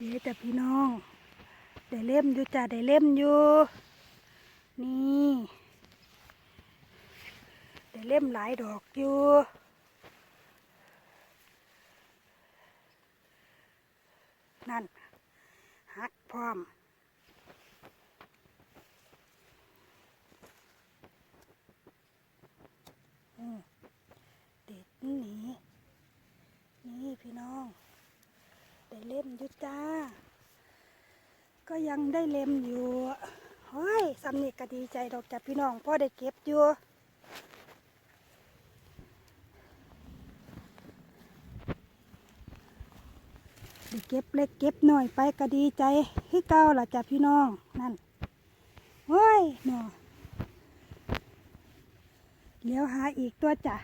เดี๋ยวจ้ะพี่น้อง ได้เล่มอยู่จ้ะได้เล่มอยู่ นี่ได้เล่มหลายดอกอยู่นั่นหักพร้อมอืมเด็ดหนีนี่พี่น้อง ได้เล่มอยู่จ้า ก็ยังได้เล่มอยู่เฮ้ยสำเนีก็ดีใจดอกจ้ะพี่น้องพ่อได้เก็บอยู่ได้เก็บเล็กเก็บหน่อยไปก็ดีใจคือเก่าล่ะจ้ะพี่น้องนั่นเฮ้ยหนอเลี้ยวหาอีกตัวจ้ะ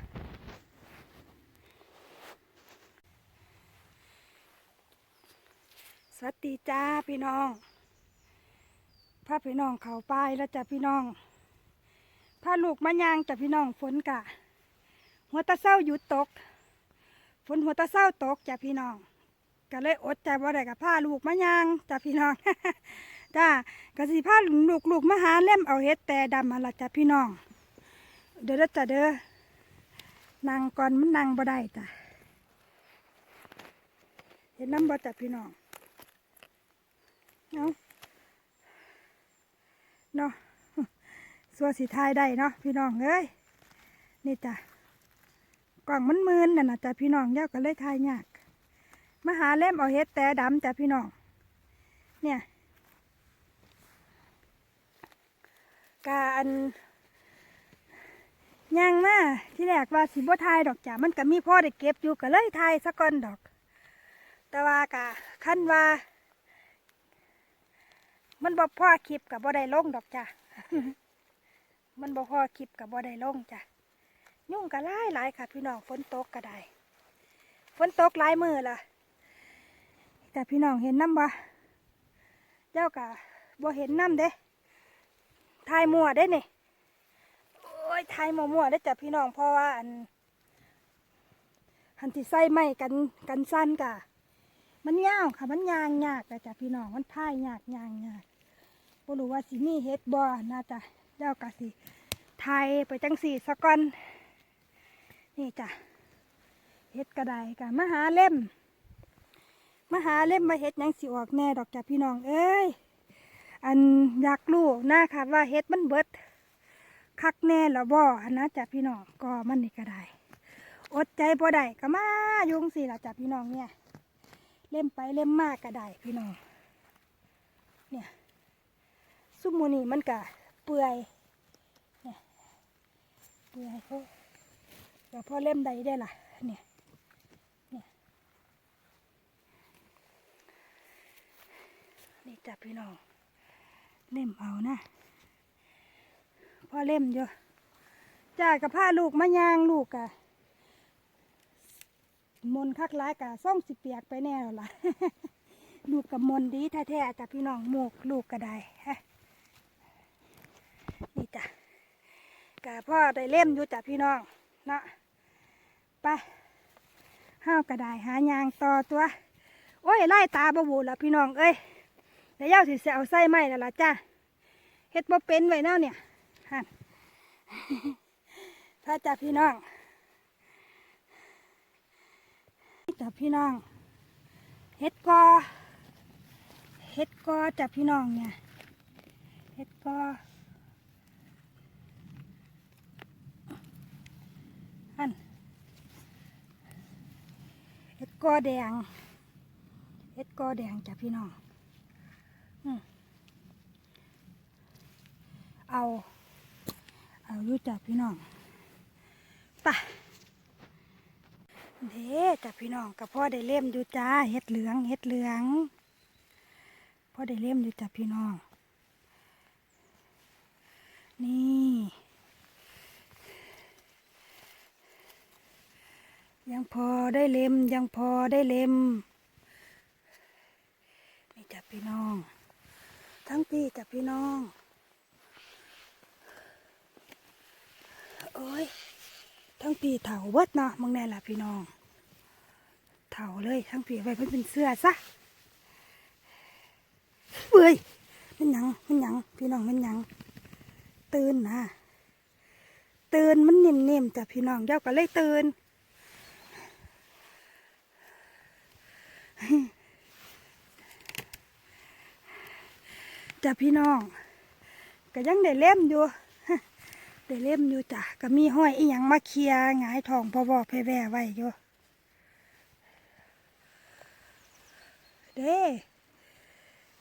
วัสดีจ้าพี่น้องพาพี่น้องเขาป้ายแล้วจ้ะพี่น้องพาลูกมายางจ้ะพี่น้องฝนกะ หัวตะเศร้าหยุดตก ฝนหัวตะเศร้าตกจ้ะพี่น้องก็เลยอดใจบ่ได้กับพาลูกมายางจ้ะพี่น้องจ้ากะสิพาลูกลูกมหาเล่มเอาเฮ็ดแต่ดำมาละจ้ะพี่น้อง เด้อเด้อจ้ะเด้อนั่งก่อนมันนั่งบ่ได้จ้ะเห็นน้ำบ่จ้ะพี่น้อง เอาเนาะสัวสีทายได้เนาะพี่น้องเอ้ยนี่จ้ะกล่องมันมืนน่ะนะจ้ะพี่น้องเย้าก็เลยทายยากมาหาเล่มเอาเฮ็ดแต่ดำจ้ะพี่น้อง เนี่ยกาอันย่างมาที่แรกว่าสิบ่ทายดอกจ้ะมันก็มีพ่อได้เก็บอยู่ก็เลยทายสักก่อนดอก แต่ว่ากะขั้นว่า มันบ่พ่อคลิปกับบ่ได้ลงดอกจ้ะ มันบ่พ่อคลิปกับบ่ได้ลงจ้ะ ยุ่งกะหลายหลายค่ะ พี่น้องฝนตกก็ได้ ฝนตกหลายมือละแต่พี่น้องเห็นน้ำบ่เจ้ากะบ่เห็นน้ำเด้ทายมัวได้นี่โอ้ยทายมั่วได้จ้ะพี่น้องเพราะว่าอันหันที่ใส่ไม้กันกันสั้นกะมันยาวค่ะ มันยางยากแต่จ้ะพี่น้อง มันพ่ายยากยางยาก บ่รู้ว่าสิมีเฮ็ดบ่น่าจะเจ้ากะสิไทยไปจังสี่สะก่อนนี่จ้ะเฮ็ดกระไดกะมหาเล่มมหาเล่มมาเฮ็ดยังสิออกแน่ดอกจ้ะพี่น้องเอ้ยอันอยากรู้นะค่ะว่าเฮ็ดมันเบิดคักแน่หรอบ่อันนะจ้ะพี่น้องก็มันนี่ก็ไดอดใจบ่ได้ก็มายุงสิละจ้ะพี่น้องเนี่ย เล่มไปเล่มมากก็ไดพี่น้องเนี่ย ซุมโมนี่มันกะเปื่อยเนี่ยเปื่อยเขาเดี๋ยวพอเล่มใดได้ล่ะเนี่ยเนี่ยนี่จับพี่น้องเล่มเอานะพอเล่มเยอะจ้ากับผ้าลูกมะยางลูกอะมนคักร้ายกะซ่องสิเปียกไปแน่แล้วล่ะ ลูกกับมนดีแท้ๆจ้ะพี่น้องหมกลูกก็ได้ฮะนี่จ้ะ กะพ่อได้เล่มอยู่จ้ะพี่น้องเนาะไปห้าวก็ได้หายางต่อตัว โอ้ยไล่ตาบบูละพี่น้องเอ้ยแล้วย่าสิเสเอาไส้ไหมแล้วล่ะจ้ะเฮ็ดบ่เป็นไว้แนวเนี่ยฮะถ้าจ้ะพี่น้องจับพี่น้องเฮ็ดกอเฮ็ดกอจับพี่น้องเนี่ยเฮ็ดกออันเฮ็ด กอแดงเฮ็ดกอแดงจับพี่น้องเอา เอาอยู่จับพี่น้องไปเด้จ้ะพี่น้องกับพ่อได้เล่มอยู่จ้าเฮ็ดเหลืองเฮ็ดเหลืองพ่อได้เล่มอยู่จ้ะพี่น้อง นี่ ยังพอได้เล่มยังพอได้เล่มนี่จ้ะพี่น้อง ทั้งพี่จ้ะพี่น้อง โอ้ย ทั้งปีเถาเบิดเนาะมึงแน่ล่ะพี่น้อง เถาเลยทั้งปีไว้เพิ่นเป็นเสื้อซะเว้ยมันยังมันยังพี่น้องมันยังตื่นนะตื่นมันเนิ่มๆจ้ะพี่น้องเจ้าก็เลยตื่น จ้ะพี่น้องก็ยังได้เล่มอยู่ได้เล่มอยู่จ้ะก็มีห้อยอีหยังมาเคลียหงายทองพอบอแพ่แว่ไว้อยู่เด้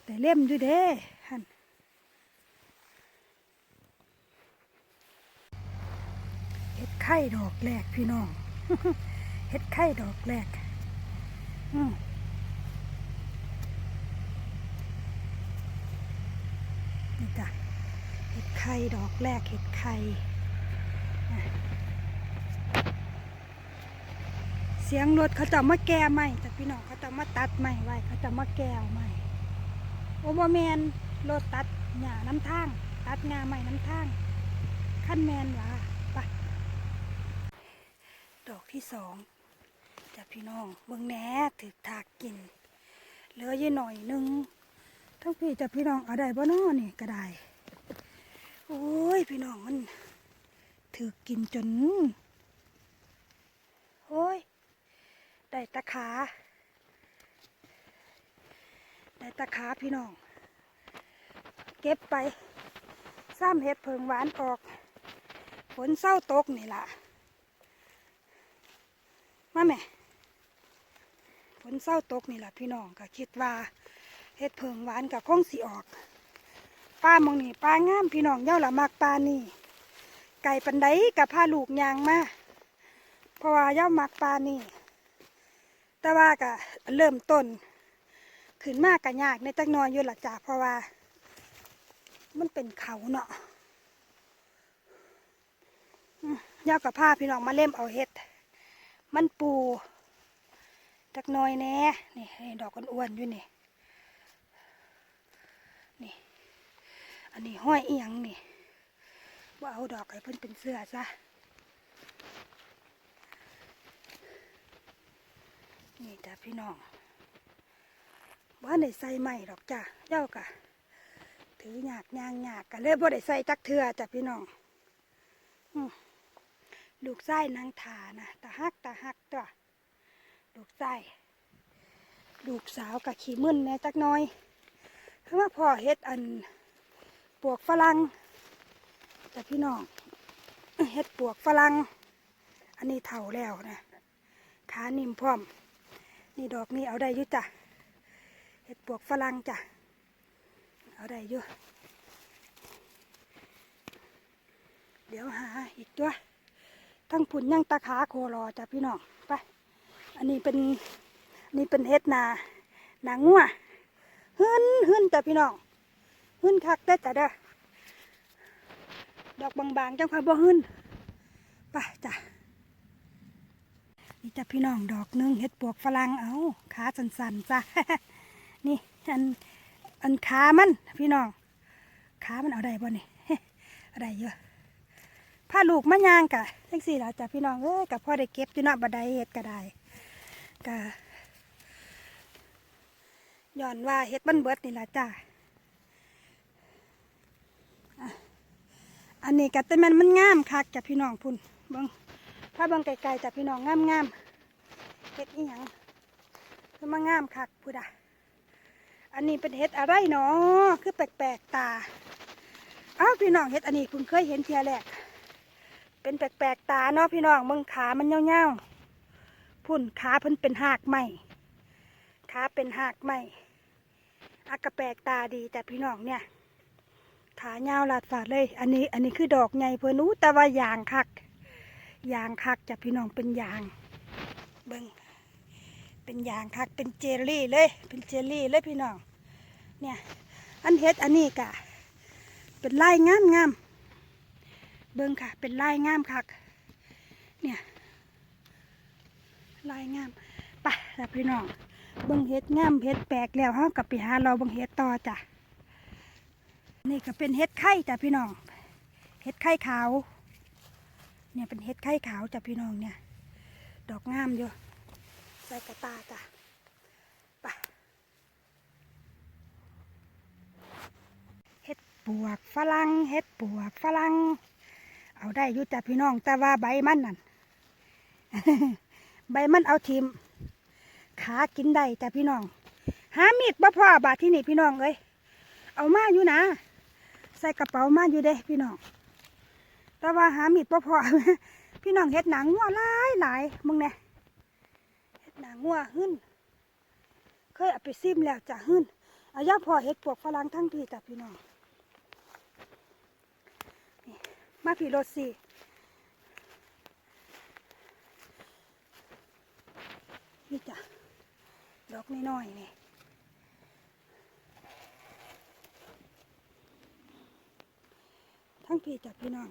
ได้เล่มอยู่เด้หันเห็ดไข่ดอกแรกพี่น้องเห็ดไข่ดอกแรก อืม นี่จ้ะเห็ดไข่ดอกแรกเห็ดไข่เสียงรถเขาจะมาแก้ใหม่จ้ะพี่น้องเขาจะมาตัดใหม่ไว้เขาจะมาแก้ใหม่โอเบแมนรถตัดหญ้าน้ำทาง ตัดงาใหม่น้ำทางขั้นแมนวะไปดอกที่สองจ้ะพี่น้องเบิ่งแหน่ถือถากกินเหลือยี่หน่อยหนึง ทั้งพี่จะพี่น้องเอาได้บ่น้อนี่ก็ได้ โอ้ยพี่น้องมันถือกินจน โอ้ย ได้ตะขา ได้ตะขาพี่น้อง เก็บไปซ้ำเห็ดเพิงหวานออกฝนเศร้าตกนี่ล่ะ มาแม่ฝนเศร้าตกนี่ล่ะพี่น้องก็คิดว่า เฮ็ดเพิงหวานกับคงสีออกปลามองนี่ปลางามพี่น้องเย้าละมักปลานี่ ไก่ปันไดกับพาลูกยางมาเพราะว่าเย้ามักปลานี่ แต่ว่าก็เริ่มต้น ขึ้นมากกะยากในจักนอยอยู่หละจ้าเพราะว่า มันเป็นเขาเนาะเย้ากับพาพี่น้องมาเล่มเอาเห็ด มันปูจักน้อยแน่นี่ดอกอ้วนๆอยู่นี่ อันนี้ห้อยเอียงนี่ว่าเอาดอกให้เพิ่นเป็นเสื้อซะนี่จ้ะพี่น้องว่าได้ใส่ใหม่ดอกจ้ะเจ้ากะถือหยากยางหยากกะเลยบ่ได้ใส่จักเทือจ้ะพี่น้องลูกไส้นางถานะตาฮักตาฮักตัวลูกไส้ลูกสาวกะขี้มึนแน่จักน้อยเพราะว่าพ่อเฮ็ดอัน ปวกฝรั่งแต่พี่น้องเฮ็ดปวกฝรั่งอันนี้เถ่าแล้วนะขานิ่มพร้อม นี่ดอกนี้เอาได้ยู่จ้ะเฮ็ดปวกฝรั่งจ้ะเอาได้ยู่เดี๋ยวหาอีกตัวทั้งผุนยังตะขาโครอจ้ะพี่น้องไปอันนี้เป็นนนี่เป็นเฮ็ดนาหนางัวหึนหึนแต่พี่น้อง หึนคักได้แต่เด้อดอกบางๆจังค่อยบ่หึ่นไปจ้ะนี่จ้ะพี่น้องดอกหนึงเห็ดปวกฝรั่งเอาขาสันๆจ้ะนี่อันอันขามันพี่น้องขามันเอาได้บ่นี่เอาได้เยอะผ้าลูกมะยางกะจังสี่ล่ะจ้ะพี่น้องเอ้ยกับพ่อได้เก็บอยู่เนาะบัดไดเฮ็ดก็ได้กะย้อนว่าเฮ็ดมันเบิดนี่ล่ะจ้ะ อันนี้ก็แต่มันมันงามคักจ้ะพี่น้องพุ่นเบิ่งถ้าเบิ่งไกลๆจ้ะพี่น้องงามงามเฮ็ดอีหยังคือมางามคักพุดอะอันนี้เป็นเฮ็ดอะไรเนาะคือแปลกๆตาอ้าวพี่น้องเฮ็ดอันนี้เพิ่งเคยเห็นเทียแรกเป็นแปลกๆตาเนาะพี่น้องเบิ่งขามันเงาวๆพุ่นขาเพิ่นเป็นหากใหม่ขาเป็นหากใหม่อากระแปลกตาดีแต่พี่น้องเนี่ย ขายาวลาดฝาดเลย อันนี้ อันนี้คือดอกใหญ่เพื่อนู้แต่ว่ายางคัก ยางคักจะพี่น้องเป็นยาง เบิงเป็นยางคัก เป็นเจลลี่เลย เป็นเจลลี่เลยพี่น้อง เนี่ย อันเฮ็ดอันนี้กะ เป็นลายงามงาม เบิ้งค่ะ เป็นลายงามคัก เนี่ย ลายงามไปแล้วพี่น้องเบิ่งเห็ดงามเห็ดแปลกแล้วเฮากับไปหาเราเบิ่งเห็ดต่อจ้ะ นี่ก็เป็นเห็ดไข่จ้ะพี่น้อง เห็ดไข่ขาว เนี่ยเป็นเห็ดไข่ขาวจ้ะพี่น้องเนี่ย ดอกงามอยู่ ใส่กระตาจ้ะไปปวกฝรั่งเฮ็ดปวกฝรั่ง เอาได้อยู่จ้ะพี่น้อง แต่ว่าใบมันนั่น ใบมันเอาทิมขากินได้จ้ะพี่น้อง หามีดบ่พอบาดที่นี่พี่น้องเอ้ยเอามาอยู่นะ ใส่กระเป๋ามาอยู่เด้พี่น้อง แต่ว่าหามีดบ่พอพี่น้องเฮ็ดหนังงัวหลายหลายมึงเนี่ยเฮ็ดหนังงัวหึ่นเคยเอาไปซิมแล้วจะหึ่นอายาพอเฮ็ดปวกฝรั่งทั้งพี่จ้ะพี่น้องมาพี่รถสินี่จ้ะดอกน้อยๆนี่ ทั้งพี่จ้ะพี่น้อง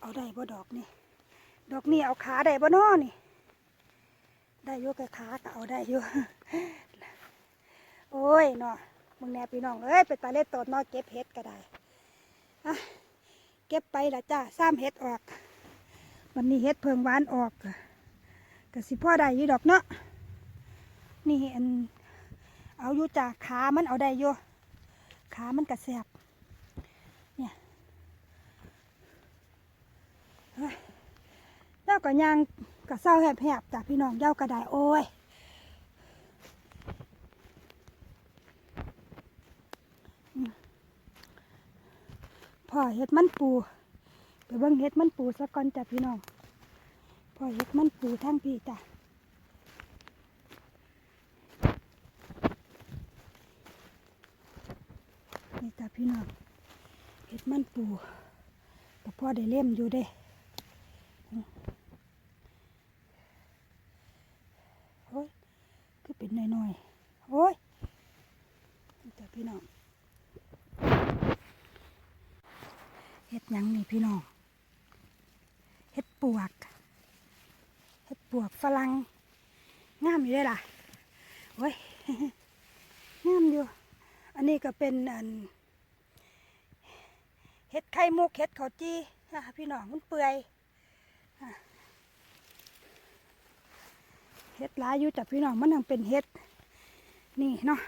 เอาได้บ่ดอกนี่ ดอกนี่เอาขาได้บ่น้อนี่ ได้อยกกับขาก็เอาได้อยู่โอ้ยเนาะมึงแน่พี่น้องเอ้ยไปตาเล็ดตดเนาะเก็บเห็ดก็ได้อะเก็บไปละจ้าซ้ำเห็ดออก วันนี้เห็ดเพิงหวานออกก็สิพ่อได้อยู่ดอกเนาะนี่อันเอาอยู่จากขามันเอาได้อยู่ขามันกระแสบ เนี่ย เยเจ้าก็ยังกะเศร้าแหบๆจากพี่น้องเย้าก็ได้โอ้ยพ่อเห็ดมันปู ไปเบิ่งเห็ดมันปูสักก่อนจ้ะพี่น้องพ่อเห็ดมันปูทั้งพี่จ้ะนี่จ้ะพี่น้องเห็ดมันปูแต่พ่อได้เล่มอยู่เด้ โอ้ยคือเป็นหน่อยๆโอ้ยนี่จ้ะพี่น้องเห็ดยังนี่พี่น้องเห็ดปวกเห็ดปวกฝรั่งงามอยู่เลยล่ะโอ้ยงามอยู่ อันนี้ก็เป็นอันเห็ดไข่มุกเห็ดข้าวจีอะพี่น้องมันเปื่อย เห็ดหลายอยู่จากพี่น้องมันยังเป็นเห็ด นี่เนาะ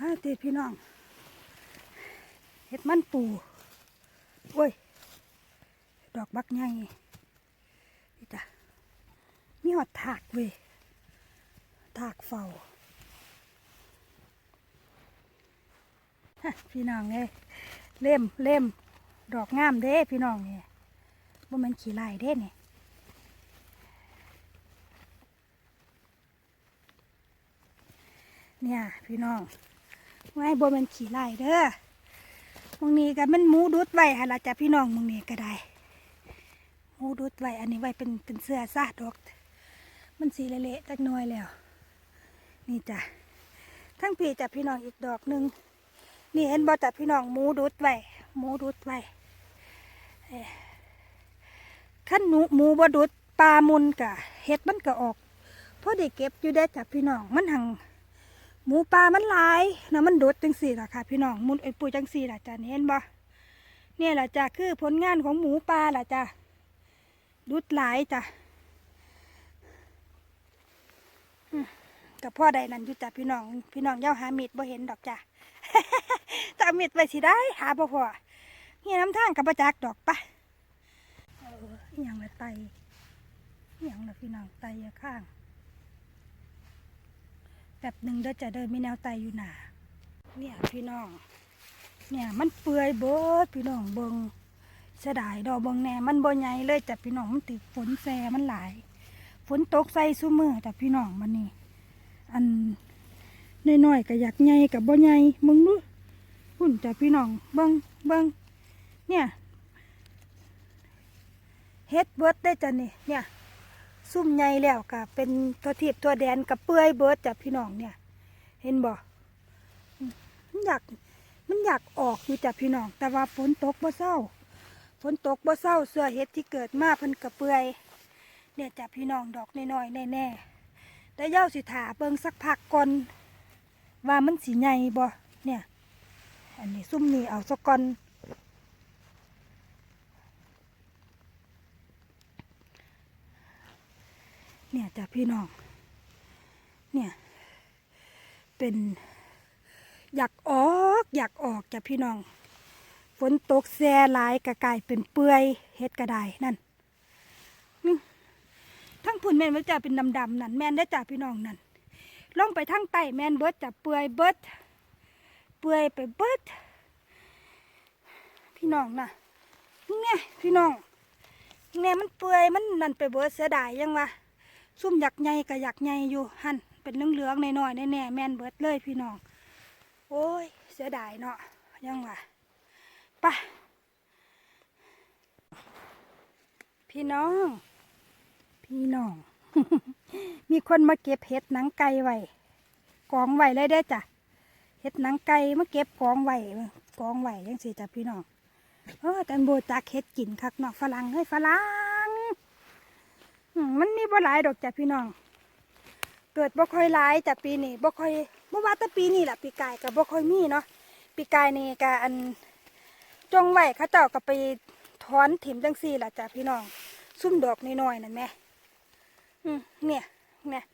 ฮะตีพี่น้องเห็ดมันปูโอ้ย ดอกบักใหญ่นี่จ้ะมีหอดถากเว้ยถากเฝ้าพี่น้องเอ้ยเล่มเล่มดอกงามเด้พี่น้องเนี่ย บ่แมันขี้ลายเด้เนี่ยเนี่ยพี่น้องไว้บ่แมันขี้ลายเด้อมึงนี้ก็มันหมูดุดไว้ฮะละจ้ะพี่น้องมึงนี้ก็ได้หมูดุดไว้อันนี้ไว้เป็นเป็นเสื้อซาดอก มันสีเละๆจักหน่อยแล้ว นี่จ้ะทั้งปีจ้ะพี่น้องอีกดอกหนึ่งนี่เห็นบ่จับพี่น้องหมูดุดไว้หมูดุดไว้เอ ขั้นหนูหมูบดุดปลามุนกะเห็ดมันก็ออกพอได้เก็บอยู่ได้จับพี่น้องมันหังหมูปลามันหลายนะมันดุดจังสี่ล่ะค่ะ พี่น้องมุนไอ้ปุยจังสี่ล่ะจ้ะนี่เห็นบ่เนี่ยล่ะจ้ะคือผลงานของหมูปลาล่ะจ้ะดุดหลายจ้ะกับพ่อใดนั่นอยู่จ้ะพี่น้อง พี่น้องเย้าหามีดบ่เห็นดอกจ้ะจะเมีดไปสิได้ หาบ่พอเฮียน้ำทางกับประจักดอกปะ อย่างละไตอย่างละพี่น้องไตอย่าข้าง แบบหนึ่งเด้อจะเดินมีแนวไตอยู่หนาเนี่ยพี่น้อง เนี่ยมันเปื่อยเบิดพี่น้องเบิงเสียดายดอกเบิงแน่มันบ่ใหญ่เลยจ้ะพี่น้องมันติดฝนแซมันหลาย ฝนตกใส่ซุมือจ้ะพี่น้องมันนี่อันน้อยๆก็อยากใหญ่กับบ่ใหญ่มึงดูหุ่นจ้ะพี่น้องเบิงเบิงเนี่ย เฮ็ดเบิร์ดได้จ้ะนี่เนี่ยซุ่มใหญ่แล้วก็เป็นตัวทีบตัวแดนกับเปื่อยเบิร์ดจ้ะพี่น้องเนี่ย เห็นบ่อืมมันอยากมันอยากออกอยู่จ้ะพี่น้อง แต่ว่าฝนตกบ่เศร้าฝนตกบ่เศร้าเสื้อเฮ็ดที่เกิดมาเพิ่นกระเปื่อยเนี่ยจ้ะพี่น้องดอกน้อยๆแน่ๆแต่เย้าสิถาเบิ่งสักพักก่อนว่ามันสีใหญ่บ่เนี่ย อันนี้ซุ่มนี่เอาสกอน เนี่ยจ้ะพี่น้อง เนี่ย เป็นอยากออกอยากออกจ้ะพี่น้อง ฝนตกแซ่หลายกระกลายเป็นเปื่อยเฮ็ดกระไดนั่นนี่ทั้งพุ่นแม่นว่าจะเป็นดำๆนั่นแม่นได้จ้ะพี่น้องนั่นลงไปทั้งใต้แม่นเบิดจะเปื่อยเบิดเปื่อยไปเบิดพี่น้องน่ะเนี่ยพี่น้องเนี่ยมันเปื่อยมันนั่นไปเบิดเสียดายยังวะ ซุ่มอยากใหญ่กับอยากใหญ่อยู่หันเป็นเหลืองๆน้อยๆแน่ๆแม่นเบิดเลยพี่น้อง โอ้ย เสียดายเนาะยังวะไปะพี่น้อง พี่น้อง มีคนมาเก็บเห็ดหนังไก่ไว้กองไว้เลยได้จ้ะเห็ดหนังไก่มาเก็บกองไว้กองไว้ยังสิจ้ะพี่น้องเออแต่โบจักเห็ดกินคักเนาะฝรั่งเฮ้ยฝรั่ง มันมีบ่หลายดอกจ้ะพี่น้อง เกิดบ่ค่อยหลายจ้ะปีนี้บ่ค่อยบ่ว่าแต่ปีนี้แหละปีกายก็บ่ค่อยมีเนาะปีกายนี่ก็อันจงไว้เขาเจ้าก็ไปถอนถิ่มจังซี่ล่ะจ้ะพี่น้อง ซุ่มดอกน้อยๆนั่นแหม่อืมเนี่ยเนี่ย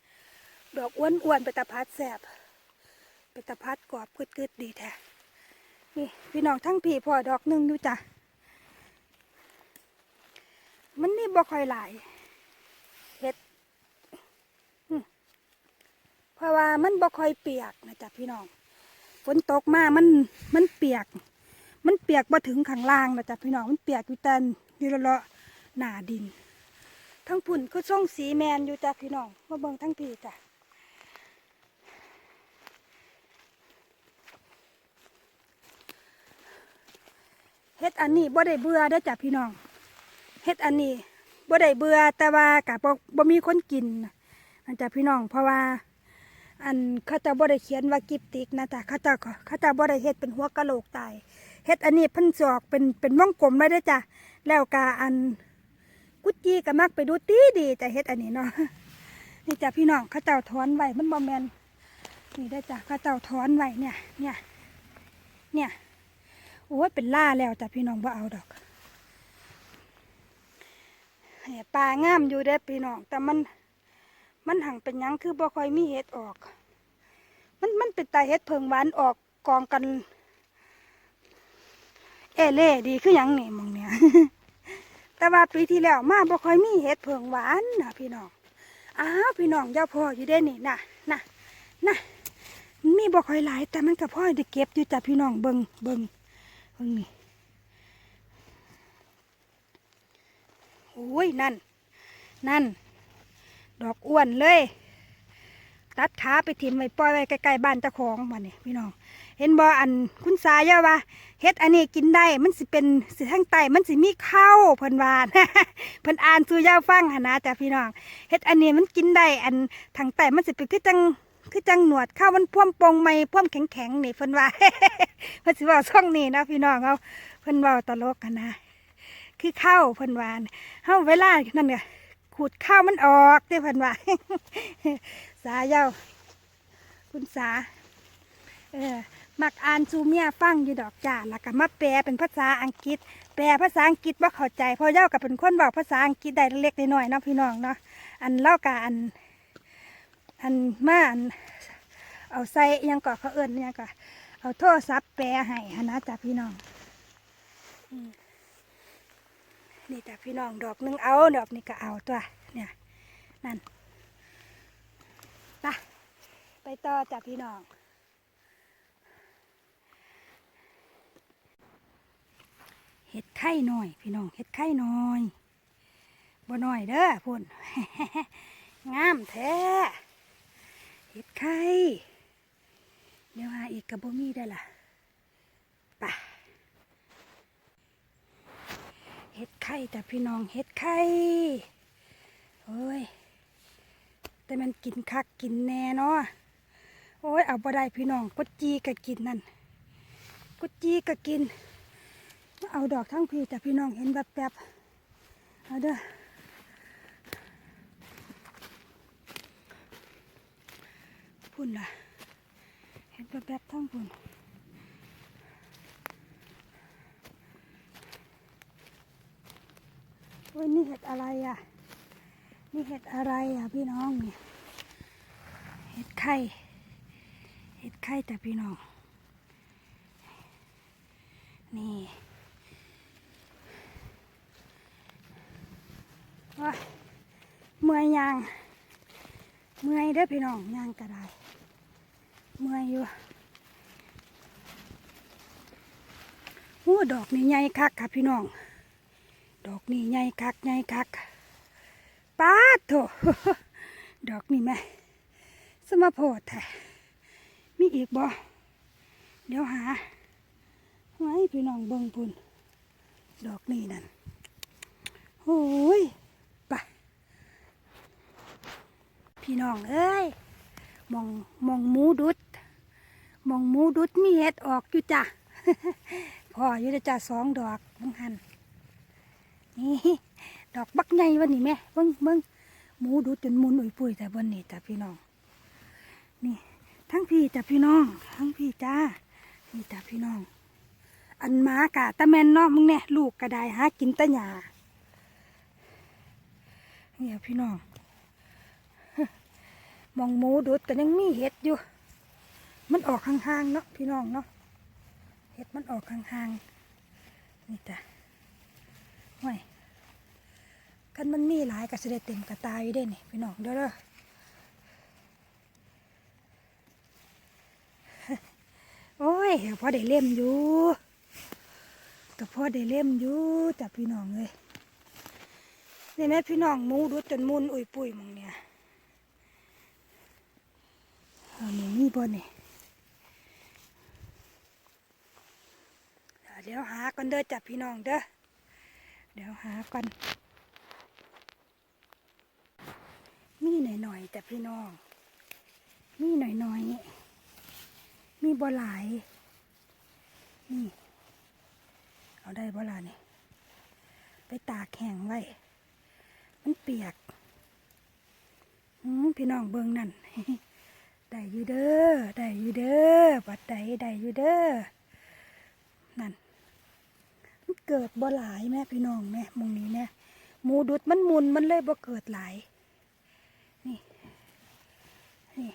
ดอกอ้วนๆไปตะพัดแสบไปตะพัดกรอบกึดๆดีแท้นี่พี่น้องทั้งพี่พ่อดอกหนึ่งอยู่จ้ะมันนี่บ่ค่อยหลายเฮ็ด เพราะว่ามันบ่ค่อยเปียกนะจ๊ะพี่น้องฝนตกมามันมันเปียก มันเปียกมาถึงข้างล่างนะจ๊ะพี่น้องมันเปียกอยู่แต่อยู่เลาะหนาดิน ทั้งผุ่นก็ส่งสีแมนอยู่จ้ะพี่น้องมาเบิ่งทั้งพีจ้ะเฮ็ดอันนี้บ่ได้เบื่อได้จ้ะพี่น้องเฮ็ดอันนี้บ่ได้เบื่อแต่ว่ากะบ่บ่มีคนกินนะจ้ะพี่น้องเพราะว่า อันเขาเจะบ่ได้เขียนว่ากิบติกนะจ๊ะเขาเจะเขาเจะบ่ได้เฮ็ดเป็นหัวกะโหลกตายเฮ็ดอันนี้พิ่นจอกเป็นเป็นวงกลมไว้ได้จ้ะแล้วกาอันกุจีก็มักไปดูตีดีจ้ะเฮ็ดอันนี้เนาะนี่จ้ะพี่น้องเขาเจ้าถอนไว้มันบ่แมนนี่ได้จ้ะเขาเจ้าถอนไว้เนี่ยเนี่ยเนี่ยโอ้ยเป็นล่าแล้วจ้ะพี่น้องบ่เอาดอกปลางามอยู่เด้พี่น้องแต่มัน มันหังเป็นยังคือบ่ค่อยมีเห็ดออก มันมันเป็นตาเห็ดเพิงหวานออกกองกัน เอเล่ดีคือหยังนี่มองเนี่ยแต่ว่าปีที่แล้วมาบ่ค่อยมีเห็ดเพิงหวานนะพี่น้องอ้าวพี่น้องย่าพออยู่ได้นี่นะนะนะมีบ่ค่อยหลาย แต่มันก็พอได้เก็บอยู่จ้ะพี่น้องเบิงเบิงเบิงนี่โอ้ยนั่น นั่น ดอกอ้วนเลย ตัดขาไปถิ่มไว้ปล่อยไว้ใกล้ๆบ้านเจ้าของมาเนี่ยพี่น้อง เห็นบ่อันคุณสายาว่าเฮ็ดอันนี้กินได้ มันสิเป็นสิทางใต้มันสิมีข้าวเพิ่นว่าเพิ่นอ่านสู่ยาวฟังหนนะจ้ะพี่น้องเฮ็ดอันนี้มันกินได้อันทางใต้มันสิเป็นคือจังคือจังหนวดข้าวมันพ่วมปงไม่พ่วมแข็งๆนี่เพิ่นว่าเพิ่นสิว้าช่องนี้นะพี่น้องเอาเพิ่นว้าตลกกันนะ คือข้าวเพิ่นว่าเฮาเวลานั่นเนี่ย ขูดข้าวมันออกเด้พันว่าสาเย้าคุณสา เออมักอ่านซูเมียฟังอยู่ดอกจ้าแล้วก็มาแปลเป็นภาษาอังกฤษ แปลภาษาอังกฤษว่าเข้าใจพอเย้ากับเป็นคนบอกภาษาอังกฤษได้เล็กน้อยเนาะพี่น้องเนาะอันเล่ากาอันอันมาอันเอาใส่ยังก่อเขาเอิญยังก่อเอาโทรศัพท์แปลให้นะจ้ะพี่น้อง อืม นี่แต่พี่น้องดอกหนึงเอา ดอกนี้ก็เอาตัว เนี่ย นั่นไปไปต่อจ้ะพี่น้อง เห็ดไข่หน่อย พี่น้อง เห็ดไข่หน่อยบ่หน่อยเด้อพุ่นงามแท้เห็ดไข่เดี๋ยวหาอีกกับบ่มีได้ล่ะไป เห็ดไข่แต่พี่น้องเห็ดไข่โอ้ย แต่มันกินคักกินแน่เนาะโอ้ยเอาบ่ได้พี่น้องกุจีก็กินนั่นกุจีก็กิน เอาดอกทั้งพีแต่พี่น้องเห็นแบบแบบๆเอาเด้อพุ่นล่ะ เห็นแบบแบบๆทั้งพุ่น โอ้ยนี่เห็ดอะไรอะ นี่เห็ดอะไรอะพี่น้องเนี่ย เห็ดไข่ เห็ดไข่แต่พี่น้อง นี่โอ้ยเมื่อยยาง เมื่อยเด้อพี่น้องยางกระไดเมื่อยอยู่อู้ดอกนี่ใหญ่คักค่ะพี่น้อง ดอกนี่ใหญ่คักใหญ่คักป้าโถดอกนี่แม่สมโพดแท้มีอีกบ่เดี๋ยวหาไว้พี่น้องเบิ่งพุ่นดอกนี่นั่นโอ้ยไปพี่น้องเอ้ยมองมองหมูดุดมองหมูดุดมีเห็ดออกอยู่จ้ะพออยู่เด้อจ้ะสองดอกบังหัน นี่ดอกบักใหญ่วันนี้แม่เบิ่งเบิ่งหมูดุดจนมุนอุ่ยปุยแต่บนนี่จ้ะพี่น้อง นี่ทั้งพี่จ้ะพี่น้อง ทั้งพี่จ้านี่จ้ะพี่น้อง อันมากะตะแมนเนาะมึงเนี่ยลูกกระไดหากินตะหยาเนี่ยพี่น้องมองหมูดุดก็ยังมีเห็ดอยู่ มันออกห่างๆเนาะพี่น้องเนาะเห็ดมันออกห่างๆนี่จ้ะ ห้วยกันมันมีหลายก็จะได้เต็มกระตายอยู่ได้นี่พี่น้องเด้อเด้อโอ้ยพอได้เล่มอยู่ก็พอได้เล่มอยู่จ้ะพี่น้องเลยนี่แม่พี่น้องมูดูจนมุนอุ้ยปุยมองเนี่ยเอานี่มีบ่เนี่ยเดี๋ยวหาก่อนเด้อจ้ะพี่น้องเด้อ เดี๋ยวหาก่อน มีหน่อยๆจ้ะพี่น้อง มีหน่อยๆ มีบ่หลาย นี่ เอาได้บ่ล่ะนี่ ไปตากแห้งไว้ มันเปียกพี่น้องเบิงนั่นได้อยู่เด้อ ได้อยู่เด้อบัดได้ได้อยู่เด้อ นั่น เกิดบ่หลายแม่พี่น้องแม่มองนี้แม่หมูดุดมันมุนมันเลยบ่เกิดหลาย นี่นี่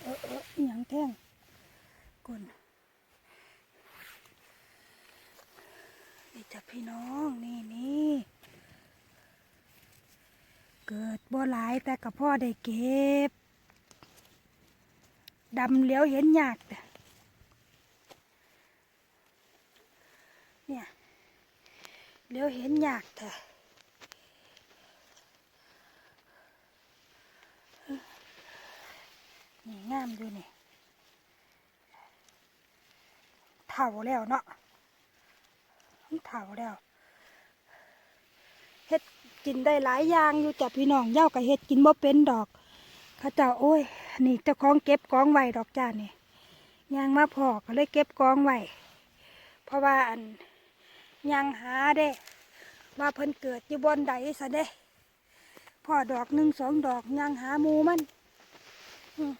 เออเออหยังแท่งก่นนี่จ้ะพี่น้องนี่นี่เกิดบ่หลายแต่กับพ่อได้เก็บ ดำเหลี้ยวเห็นยากแต่เนี่ยเหลี้ยวเห็นยากแต่นี่งามด้วยนี่เถ่าแล้วเนาะเถ่าแล้วเฮ็ดกินได้หลายอย่างอยู่จ้ะพี่น้องเย้ากับเฮ็ดกินบ่เป็นดอก ข้าเจ้าโอ้ย นี่เจ้าของเก็บกองไว้ดอกจ้านี่ยางมาพอก็เลยเก็บกองไว้เพราะว่าอันยางหาเด้ ว่าเพิ่นเกิดอยู่บนใดซะเด้ พ่อดอกหนึ่งสองดอกยางหาหมูมันอืม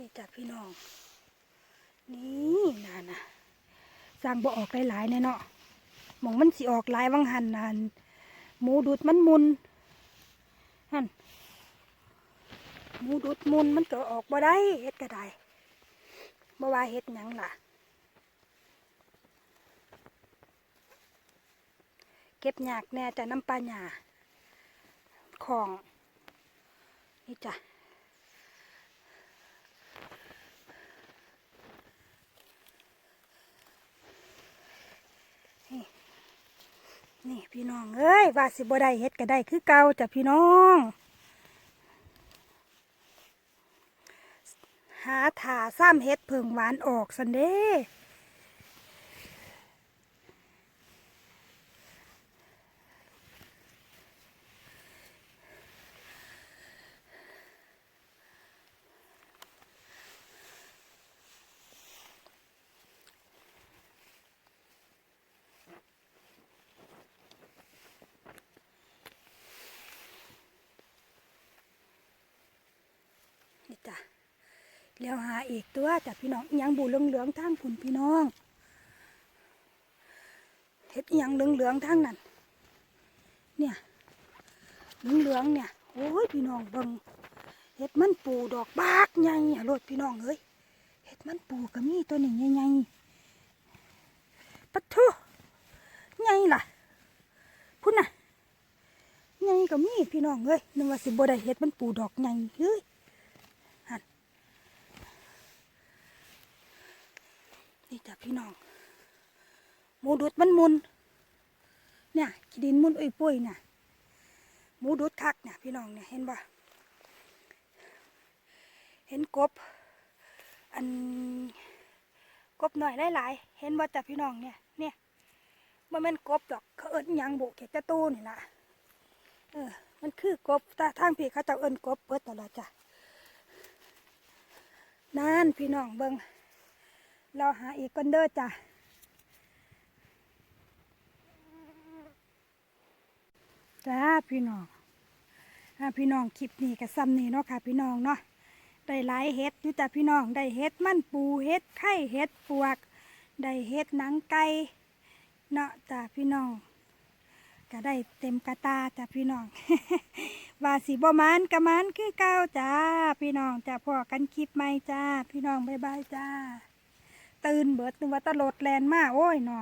นี่จ้ะพี่น้อง นี่น่ะนะสร้างบ่ออกหลายๆแน่เนาะหมองมันสิออกหลายวังหันนันหมูดูดมันมุนหันหมูดูดมุนมันก็ออกบ่ได้เฮ็ดก็ได้บ่ว่าเฮ็ดหยังล่ะ เก็บหยากแน่แต่น้ำปลาหยาของนี่จ้ะ นี่พี่น้องเอ้ยว่าสิบ่ได้เฮ็ดก็ได้คือเก่าจ้ะพี่น้อง หาถาซ้ำเฮ็ดเพิงหวานออกสันเด้ นี่จ้ะเลี้ยวหาอีกตัวจ้ะพี่น้องยังบูเหลืองๆทางผุนพี่น้องเห็ดอิหยังเหลืองๆทางนั้น เนี่ยเหลืองๆเนี่ยโอ้ยพี่น้องเบิงเห็ดมันปูดอกบากใหญ่โลดพี่น้องเอ้ยเห็ดมันปูก็มีตัวหนี้ใหญ่ๆปะทุใหญ่ล่ะพุ่นน่ะใหญ่ก็มีพี่น้องเอ้ยนึกว่าสิบ่ได้เห็ดมันปูดอกใหญ่เฮ้ย นี่จ้ะพี่น้องหมูดุดมันมุนเนี่ยขี้ดินมุนอุ้ยปุ้ยเนี่ยหมูดุดคักเนี่ยพี่น้องเนี่ยเห็นปะเห็นกบ อันกบหน่อยหลายๆเห็นว่าจ้ะพี่น้องเนี่ยเนี่ยมันเป็นกบดอกเขาเอิ้นหยังโบกเกตตะตูนี่ละเออมันคือกบแต่ทางพี่เขาเจะเอิ้นกบเปิดตลอดจ้ะนั่นพี่น้องเบิ้ง เราหาอีกกันเด้อจ้ะจ้าพี่น้องพี่น้องคลิปนี้กับซ้ำนี่เนาะค่ะ พี่น้องเนาะได้หลายเห็ดอยู่จ้ะพี่น้องได้เห็ดมันปูเห็ดไข่เห็ดปวกได้เห็ดหนังไก่เนาะจ้ะพี่น้องก็ได้เต็มกระตาจ้ะพี่น้องว่าสีบมานกระมันคือเก้าจ้าพี่น้องจะพอกันคลิปใหม่จ้า พี่น้องบ๊ายบายจ้า ตื่นเบิดนึกว่าตะโลดแลนมาโอ้ยหนอ